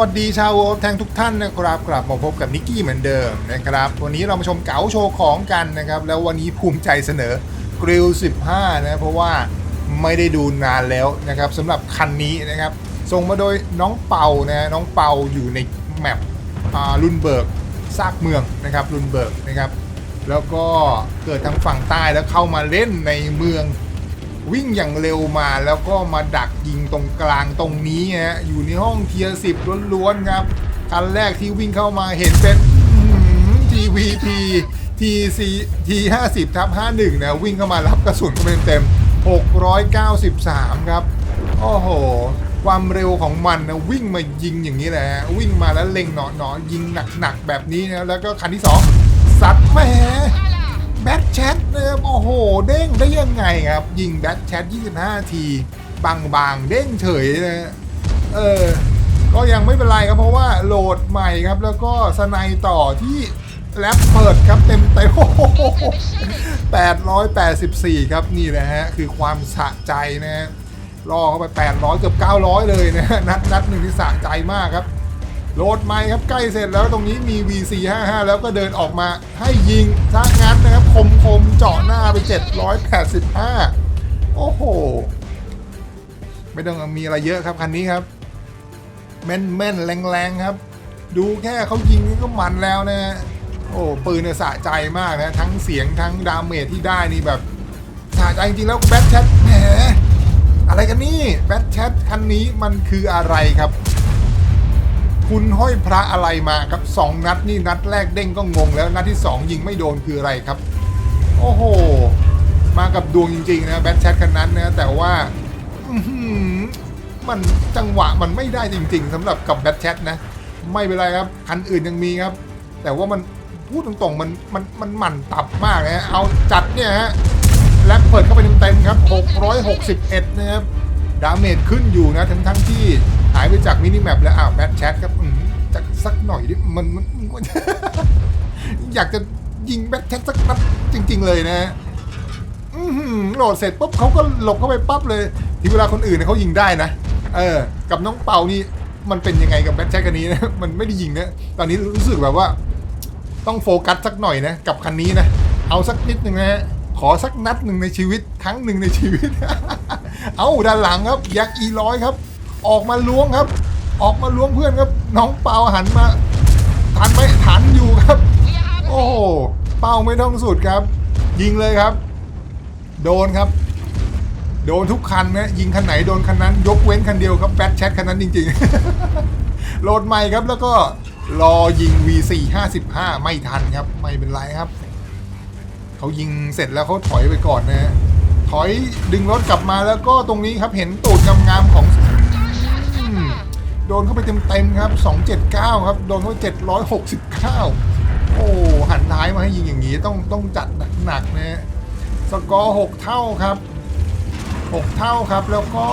วัสดีชาวโอแทงทุกท่านนะครับกลับมาพบกับนิกกี้เหมือนเดิมนะครับ วันนี้เรามาชมเก๋าโชว์ของกันนะครับ แล้ววันนี้ภูมิใจเสนอกริล15 นะ เพราะว่าไม่ได้ดูนานแล้วนะครับสำหรับคันนี้นะครับ ส่งมาโดยน้องเปานะน้องเปาอยู่ในแมปอ่าลุนเบิร์กซากเมืองนะครับลุนเบิร์กนะครับ แล้วก็เกิดทางฝั่งใต้แล้วเข้ามาเล่นในเมือง วิ่งอย่างเร็วมาแล้วก็มาดักยิงตรงกลางตรงนี้ฮะอยู่ในห้องเทียร์สิบล้วนๆครับคันแรกที่วิ่งเข้ามาเห็นเป็นทีวีทีทีซีทีห้าสิบทับห้าหนึ่งนะวิ่งเข้ามารับกระสุนเต็มเต็ม693 ครับ โอ้โห ความเร็วของมันนะวิ่งมายิงอย่างนี้แหละวิ่งมาแล้วเล็งหนอหนอๆยิงหนักๆแบบนี้นะแล้วก็คันที่สองซัดแหม แบทแชทนะครับโอ้โห เด้งได้ยังไงครับ ยิงแบทแชท 25 ที บางบางๆเด้งเฉยนะเออ ก็ยังไม่เป็นไรครับเพราะว่าโหลดใหม่ครับ แล้วก็สไนต่อที่แรปเปิดครับเต็มเต็มโอ้โห884 ครับนี่นะฮะ คือความสะใจนะฮะล่อเข้าไป 800 เกือบ 900 เลยนะฮะนัดนัดหนึ่งที่สะใจมากครับ โหลดใหม่ครับใกล้เสร็จแล้วตรงนี้มี VC55 แล้วก็เดินออกมาให้ยิงซะงั้นนะครับคมคมๆเจาะหน้าไป 785 โอ้โห ไม่ต้องมีอะไรเยอะครับคันนี้ครับ แม่นแม่นๆแรงครับ ดูแค่เขายิงก็มันแล้วนะฮะโอ้ปืนเนี่ยสะใจมากนะ ทั้งเสียงทั้งดาเมจที่ได้นี่แบบสะใจจริงๆแล้วแบทแชทแหมอะไรกันนี่แบทแชทคันนี้มันคืออะไรครับ คุณห้อยพระอะไรมาครับสองนัดนี่นัดแรกเด้งก็งงแล้วนัดที่สองยิงไม่โดนคืออะไรครับ โอ้โห มากับดวงจริงๆนะแบทแชทคันนั้นนะแต่ว่ามันจังหวะมันไม่ได้จริง ๆสำหรับกับแบทแชทนะ ไม่เป็นไรครับ คันอื่นยังมีครับ แต่ว่ามันพูดตรงๆมันมันมันหมั่นตับมากนะเอาจัดเนี่ยฮะแลกเปิดเข้าไปเต็มๆครับ 661 นะครับ ดาเมจขึ้นอยู่นะทั้งทั้งๆที่ หายไปจากมินิแมปแล้วอ้าวแบทแชทครับจักสักหน่อยดิมันมัน อยากจะยิงแบทแชทสักนัดจริง ๆ เลยนะอื้อหือโหลดเสร็จปุ๊บเขาก็หลบเข้าไปปั๊บเลยที่เวลาคนอื่นเขายิงได้นะเออ กับน้องเปานี่มันเป็นยังไงกับแบทแจ็คคันนี้นะมันไม่ได้ยิงนะตอนนี้รู้สึกแบบว่า ต้องโฟกัสสักหน่อยนะกับคันนี้นะเอาสักนิดหนึ่งนะฮะขอสักนัดหนึ่งในชีวิตครั้งหนึ่งในชีวิต เอาด้านหลังครับยักษ์อีร้อยครับ ออกมาล้วงครับ ออกมาล้วงเพื่อนครับ น้องเปาหันมาทันไหมทันอยู่ครับ โอ้เป้าไม่ต้องสุดครับ ยิงเลยครับ โดนครับ โดนทุกคันนะยิงคันไหนโดนคันนั้น ยกเว้นคันเดียวครับแบทแชทคันนั้นจริงๆโหลดใหม่ครับแล้วก็รอยิง V4 55 ไม่ทันครับ ไม่เป็นไรครับ เขายิงเสร็จแล้วเขาถอยไปก่อนนะฮะถอยดึงรถกลับมาแล้วก็ตรงนี้ครับเห็นตูดงามๆของ โดนเข้าไปเต็มๆครับ 279 ครับ โดนเข้าไป 769 โอ้หันท้ายมาให้ยิงอย่างนี้ต้องต้องจัดหนักๆนะฮะสกอร์ 6 เท่าครับ 6 เท่าครับแล้วก็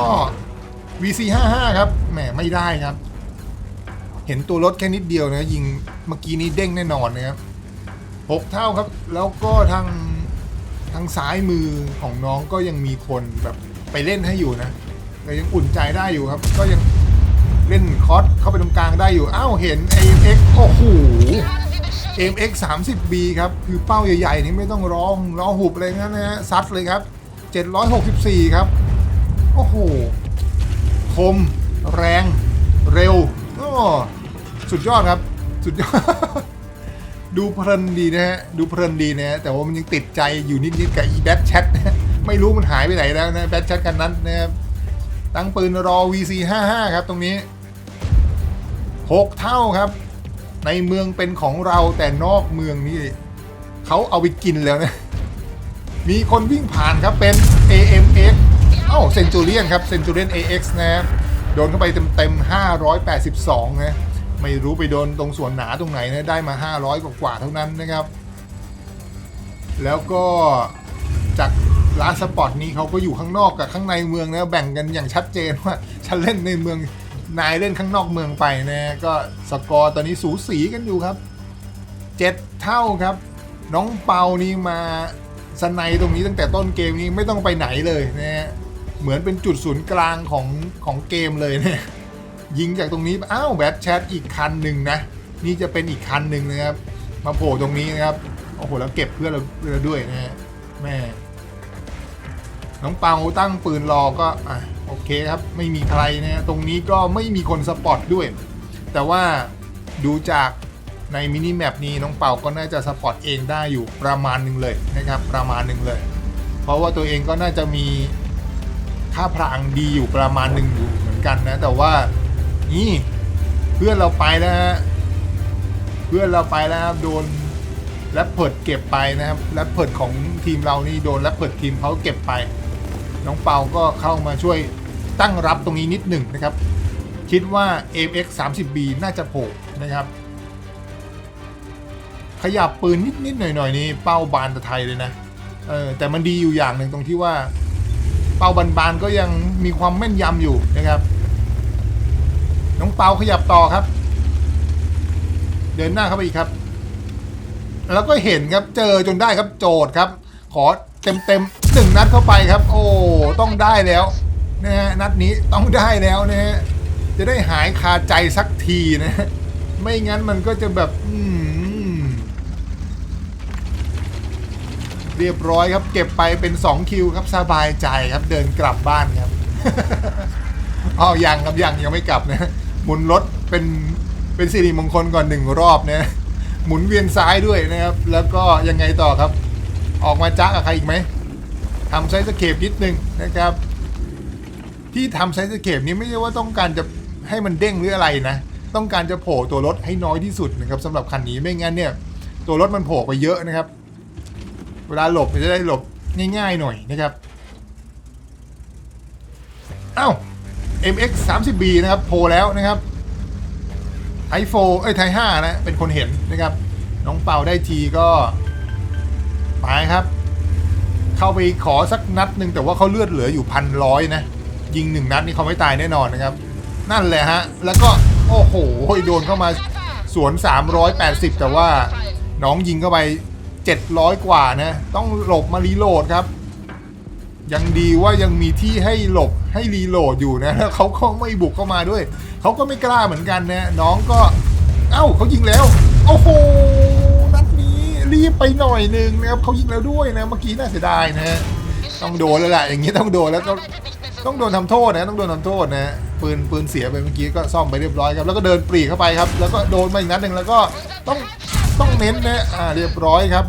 VC 55 ครับ แหมไม่ได้ครับ เห็นตัวรถแค่นิดเดียวนะ ยิงเมื่อกี้นี้เด้งแน่นอนนะครับ 6 เท่าครับ แล้วก็ทางทางซ้ายมือของน้องก็ยังมีคนแบบไปเล่นให้อยู่นะแต่ยังอุ่นใจได้อยู่ครับ ก็ยัง เล่นคอสเข้าไปตรงกลางได้อยู่ อ้าว เห็น AMX โอ้โห MX 30B ครับ คือเป้าใหญ่ๆ นี่ไม่ต้องร้องร้องหุบเลยงั้นนะฮะซัดเลยครับ 764 ครับ โอ้โห คม แรง เร็วโอ้สุดยอดครับ สุดยอด ดูเพลินดีนะฮะ ดูเพลินดีนะฮะ แต่ว่ามันยังติดใจอยู่นิดๆ กับอีแบทแชทไม่รู้มันหายไปไหนแล้วนะแบทแชทกันนั้นนะครับตั้งปืนรอ VC 55 ครับตรงนี้ 6 เท่าครับ ในเมืองเป็นของเราแต่นอกเมืองนี่เขาเอาไปกินแล้วนะ มีคนวิ่งผ่านครับเป็น AMX เอ้าเซนจูเรียนครับเซนจูเรียน AX นะครับโดนเข้าไปเต็มๆ 582 นะ ไม่รู้ไปโดนตรงส่วนหนาตรงไหนนะ ได้มา 500 กว่าๆเท่านั้นนะครับ แล้วก็จากร้านสปอร์ตนี้เขาก็อยู่ข้างนอกกับข้างในเมืองนะ แบ่งกันอย่างชัดเจนว่าฉันเล่นในเมือง นายเล่นข้างนอกเมืองไปนะก็สกอร์ตอนนี้สูสีกันอยู่ครับเจ็ดเท่าครับ น้องเปานี่มาสไนตรงนี้ตั้งแต่ต้นเกมนี้ไม่ต้องไปไหนเลยนะฮะเหมือนเป็นจุดศูนย์กลางของของเกมเลยเนี่ยยิงจากตรงนี้อ้าวแบทแชทอีกคันหนึ่งนะ นี่จะเป็นอีกคันหนึ่งนะครับ มาโผล่ตรงนี้นะครับโอ้โหแล้วเก็บเพื่อนเราด้วยนะฮะแม่น้องเปาตั้งปืนรอก็อะ โอเคครับ ไม่มีใครนะตรงนี้ก็ไม่มีคนสปอร์ตด้วย แต่ว่าดูจากในมินิแมปนี้น้องเป่าก็น่าจะสปอร์ตเองได้อยู่ประมาณหนึ่งเลยนะครับ ประมาณหนึ่งเลย เพราะว่าตัวเองก็น่าจะมีค่าพลังดีอยู่ประมาณหนึ่งอยู่เหมือนกันนะ แต่ว่านี่เพื่อนเราไปแล้วฮะเพื่อนเราไปแล้วครับโดนแรปเพิดเก็บไปนะครับแรปเพิดของทีมเรานี่โดนแรปเพิดทีมเขาเก็บไป น้องเปาก็เข้ามาช่วย ตั้งรับตรงนี้นิดหนึ่งนะครับ คิดว่า AX 30B น่าจะโผล่นะครับ ขยับปืนนิดๆหน่อยๆนี่เป้าบานตะไทยเลยนะเออแต่มันดีอยู่อย่างหนึ่งตรงที่ว่า เป้าบานๆก็ยังมีความแม่นยำอยู่นะครับ น้องเปาขยับต่อครับ เดินหน้าเข้าไปอีกครับ แล้วก็เห็นครับเจอจนได้ครับโจทย์ครับ ขอเต็มเต็มๆหนึ่งนัดเข้าไปครับ โอ้ต้องได้แล้ว นะฮะนัดนี้ต้องได้แล้วนะฮะจะได้หายคาใจสักทีนะฮะไม่งั้นมันก็จะแบบอืเรียบร้อยครับ เก็บไปเป็น 2 คิวครับสบายใจครับเดินกลับบ้านครับอ๋อยังครับยังยังไม่กลับนะหมุนรถเป็นเป็นสิริมงคลก่อนหนึ่งรอบนะหมุนเวียนซ้ายด้วยนะครับ แล้วก็ยังไงต่อครับ ออกมาจ้ากับใครอีกไหมทำไซส์สเคปนิดนึงนะครับ ที่ทำไซส์สเคปนี้ไม่ใช่ว่าต้องการจะให้มันเด้งหรืออะไรนะ ต้องการจะโผล่ตัวรถให้น้อยที่สุดนะครับสำหรับคันนี้ไม่งั้นเนี่ย ตัวรถมันโผล่ไปเยอะนะครับ เวลาหลบจะได้หลบง่ายๆหน่อยนะครับเอ้า MX 30B นะครับโผล่แล้วนะครับไทโฟเอ้ยไทห้านะเป็นคนเห็นนะครับ น้องเปาได้ทีก็ไปครับ เข้าไปขอสักนัดหนึ่งแต่ว่าเขาเลือดเหลืออยู่พันร้อยนะ ยิงหนึ่งนัดนี่เขาไม่ตายแน่นอนนะครับ นั่นแหละฮะ แล้วก็โอ้โหโดนเข้ามาสวน 380 แต่ว่าน้องยิงเข้าไป 700 กว่านะ ต้องหลบมารีโหลดครับ ยังดีว่ายังมีที่ให้หลบให้รีโหลดอยู่นะแล้วเขาก็ไม่บุกเข้ามาด้วย เขาก็ไม่กล้าเหมือนกันนะน้องก็ เอ้าเขายิงแล้ว โอ้โหนัดนี้รีบไปหน่อยหนึ่งนะครับเขายิงแล้วด้วยนะเมื่อกี้น่าเสียดายนะต้องโดนแล้วแหละอย่างนี้ต้องโดนแล้วก็ ต้องโดนทำโทษนะต้องโดนทำโทษนะปืนปืนเสียไปเมื่อกี้ก็ซ่อมไปเรียบร้อยครับแล้วก็เดินปรีเข้าไปครับ แล้วก็โดนมาอีกนัดหนึ่งแล้วก็ต้องต้องเน้นนะอ่าเรียบร้อยครับ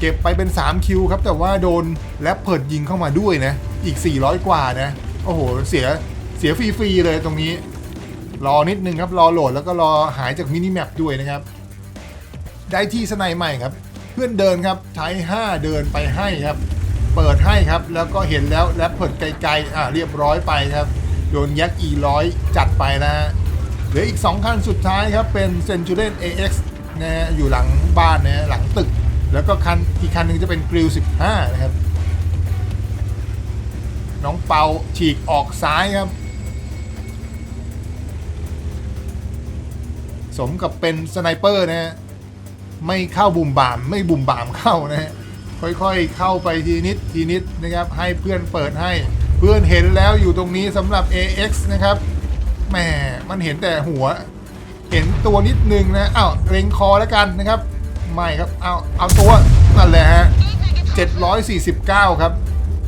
เก็บไปเป็น 3 คิวครับ แต่ว่าโดนแรปเพิดยิงเข้ามาด้วยนะ อีก 400 กว่านะโอ้โหเสียเสียฟรีๆเลยตรงนี้ รอนิดนึงครับรอโหลดแล้วก็รอหายจากมินิแมปด้วยนะครับ ได้ที่สไนใหม่ครับ เพื่อนเดินครับใช้5เดินไปให้ครับ เปิดให้ครับ แล้วก็เห็นแล้วแรปเพิดไกลๆอะเรียบร้อยไปครับ โดนยักอีร้อยจัดไปนะฮะเหลืออีก 2 คันสุดท้ายครับ เป็น Centurion AX นะฮะอยู่หลังบ้านนะฮะหลังตึก แล้วก็คันอีกคันหนึ่งจะเป็นกริล15 นะครับ น้องเปาฉีกออกซ้ายครับ สมกับเป็นสไนเปอร์นะฮะไม่เข้าบุ่มบาม ไม่บุ่มบามเข้านะฮะ ค่อยๆ เข้าไปทีนิดทีนิดนะครับ ให้เพื่อนเปิดให้ เพื่อนเห็นแล้วอยู่ตรงนี้สำหรับ AX นะครับแหมมันเห็นแต่หัว เห็นตัวนิดนึงนะอ้าวเล็งคอแล้วกันนะครับไม่ครับเอาเอาตัวนั่นแหละฮะ749 ครับ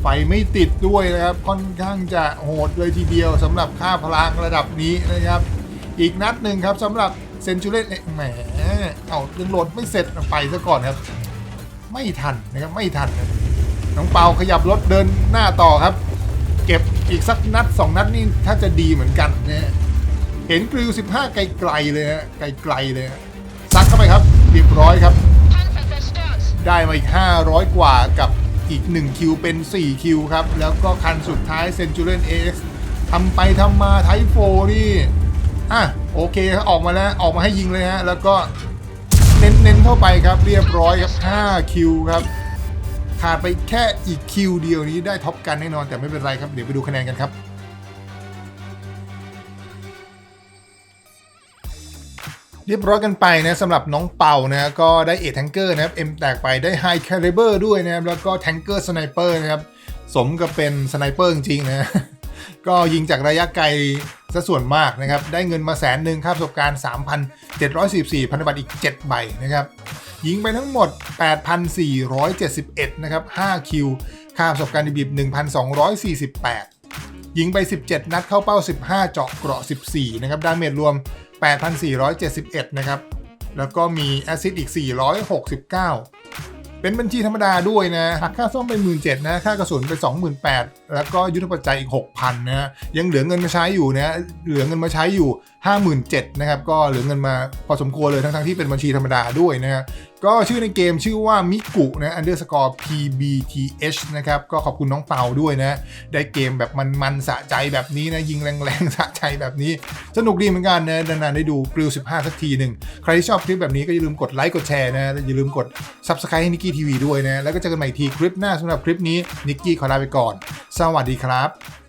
ไฟไม่ติดด้วยนะครับ ค่อนข้างจะโหดเลยทีเดียวสำหรับค่าพลังระดับนี้นะครับ อีกนัดหนึ่งครับสำหรับเซนจูเลนแหมเอายังโหลดไม่เสร็จไปซะก่อนครับ ไม่ทันนะครับไม่ทันครับน้องเปาขยับรถเดินหน้าต่อครับ เก็บอีกสักนัดสองนัดนี่ถ้าจะดีเหมือนกันนะฮะเห็นกริว15 ไกลๆเลยฮะไกลๆเลยฮะซัดเข้าไปครับเรียบร้อยครับ ได้มาอีก 500 กว่ากับอีก 1 คิวเป็น 4 คิวครับ แล้วก็คันสุดท้าย Centurion AX ทำไปทำมาไทโฟนี่อะโอเคออกมาแล้วออกมาให้ยิงเลยฮะแล้วก็ น้นๆเข้าไปครับเรียบร้อยครับ 5 คิวครับขาดไปแค่อีกคิวเดียวนี้ได้ท็อปกันแน่นอนแต่ไม่เป็นไรครับ เดี๋ยวไปดูคะแนนกันครับ เรียบร้อยกันไปนะสำหรับน้องเป่านะก็ได้เอทแทงเกอร์นะครับ M แตกไปได้ไฮแคลิเบอร์ด้วยนะครับแล้วก็แทงเกอร์สไนเปอร์นะครับสมกับเป็นสไนเปอร์จริงนะ ก็ยิงจากระยะไกลซะส่วนมากนะครับ ได้เงินมาแสนหนึ่งค่าประสบการณ์ 3,744 พันธบัตรอีก 7 ใบนะครับ ยิงไปทั้งหมด 8,471 นะครับ 5 คิว ค่าประสบการณ์ดิบ1,248 ยิงไป 17 นัดเข้าเป้า 15 เจาะเกราะ 14 นะครับ ดาเมจรวม 8,471 นะครับ แล้วก็มีแอซิดอีก 469 เป็นบัญชีธรรมดาด้วยนะหักค่าซ่อมไป 1 7ื่นนะ ค่ากระสุนไป 28,000 แล้วก็ยุทธปัจจัยอีก 6,000 นะ ยังเหลือเงินมาใช้อยู่นะ เหลือเงินมาใช้อยู่ 57,000นะครับก็เหลือเงินมาพอสมควรเลยทั้งๆที่เป็นบัญชีธรรมดาด้วยนะฮะก็ชื่อในเกมชื่อว่ามิกุนะ underscore pbth นะครับก็ขอบคุณน้องเปาด้วยนะ ได้เกมแบบมันๆสะใจแบบนี้นะ ยิงแรงๆ สะใจแบบนี้ สนุกดีเหมือนกันนะนานๆได้ดูกริล15 สักทีหนึ่ง ใครที่ชอบคลิปแบบนี้ก็อย่าลืมกดไลค์กดแชร์นะอย่าลืมกด subscribe ให้นิกกี้ทีวีด้วยนะ แล้วก็เจอกันใหม่ทีคลิปหน้าสำหรับคลิปนี้นิกกี้ขอลาไปก่อน สวัสดีครับ